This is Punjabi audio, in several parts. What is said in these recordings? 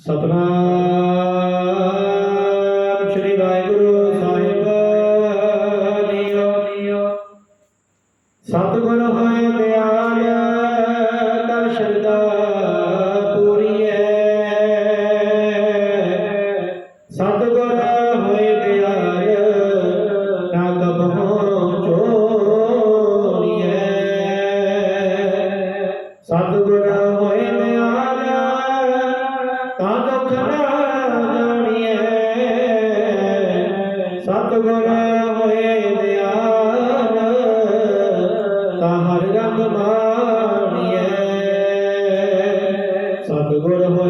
ਸਤਨਾਮ ਸ੍ਰੀ ਵਾਹਿਗੁਰੂ ਸਾਹਿਬ ਜੀਓ। ਸਤਿਗੁਰ ਹੋਏ ਦਿਆਲ ਕਰ ਸ਼ਰਦਾ ਪੂਰੀਐ। ਸਤਿਗੁਰ ਸਤਿਗੁਰ ਸਤਗੁਰ ਹੋਏ ਦਿਆਲ ਤਾਂ ਹਰ ਰੰਗ ਮਾਣੀਐ ਸਤਗੁਰ ਹੋਏ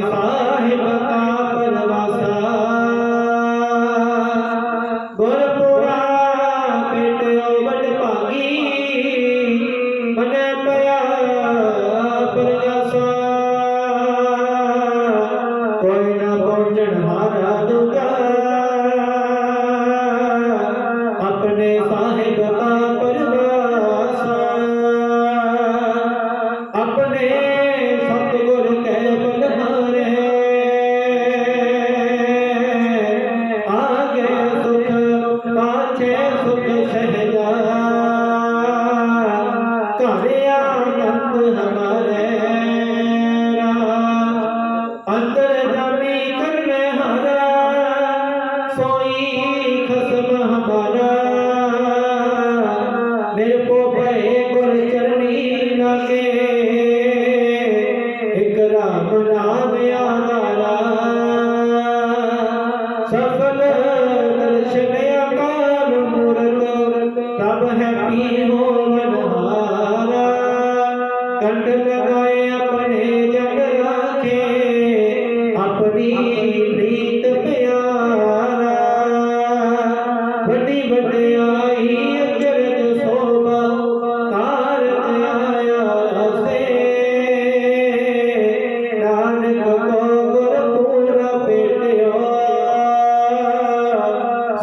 রেফা